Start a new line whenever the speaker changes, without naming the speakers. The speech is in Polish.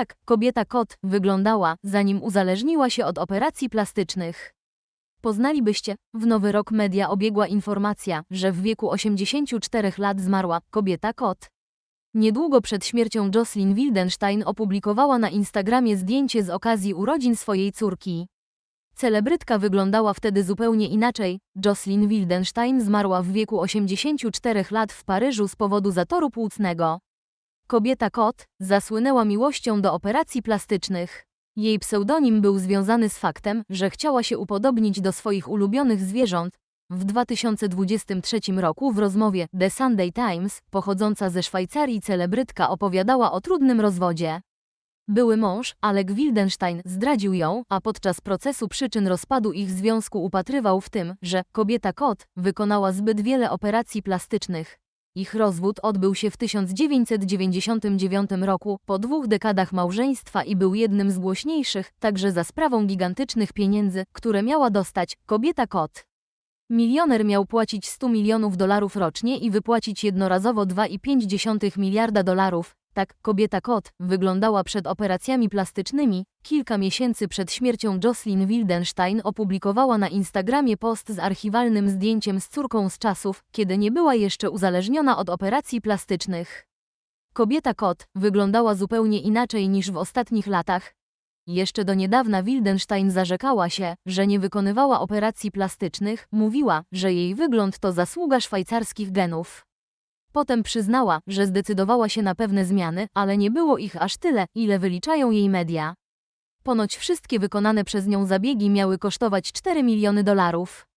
tak kobieta kot wyglądała, zanim uzależniła się od operacji plastycznych. Poznalibyście, w nowy rok media obiegła informacja, że w wieku 84 lat zmarła kobieta kot. Niedługo przed śmiercią Jocelyn Wildenstein opublikowała na Instagramie zdjęcie z okazji urodzin swojej córki. Celebrytka wyglądała wtedy zupełnie inaczej. Jocelyn Wildenstein zmarła w wieku 84 lat w Paryżu z powodu zatoru płucnego. Kobieta kot zasłynęła miłością do operacji plastycznych. Jej pseudonim był związany z faktem, że chciała się upodobnić do swoich ulubionych zwierząt. W 2023 roku w rozmowie The Sunday Times, pochodząca ze Szwajcarii celebrytka opowiadała o trudnym rozwodzie. Były mąż, Alek Wildenstein, zdradził ją, a podczas procesu przyczyn rozpadu ich związku upatrywał w tym, że kobieta kot wykonała zbyt wiele operacji plastycznych. Ich rozwód odbył się w 1999 roku, po dwóch dekadach małżeństwa i był jednym z głośniejszych, także za sprawą gigantycznych pieniędzy, które miała dostać kobieta kot. Milioner miał płacić 100 milionów dolarów rocznie i wypłacić jednorazowo 2,5 miliarda dolarów. Tak, kobieta kot wyglądała przed operacjami plastycznymi. Kilka miesięcy przed śmiercią Jocelyn Wildenstein opublikowała na Instagramie post z archiwalnym zdjęciem z córką z czasów, kiedy nie była jeszcze uzależniona od operacji plastycznych. Kobieta kot wyglądała zupełnie inaczej niż w ostatnich latach. Jeszcze do niedawna Wildenstein zarzekała się, że nie wykonywała operacji plastycznych, mówiła, że jej wygląd to zasługa szwajcarskich genów. Potem przyznała, że zdecydowała się na pewne zmiany, ale nie było ich aż tyle, ile wyliczają jej media. Ponoć wszystkie wykonane przez nią zabiegi miały kosztować 4 miliony dolarów.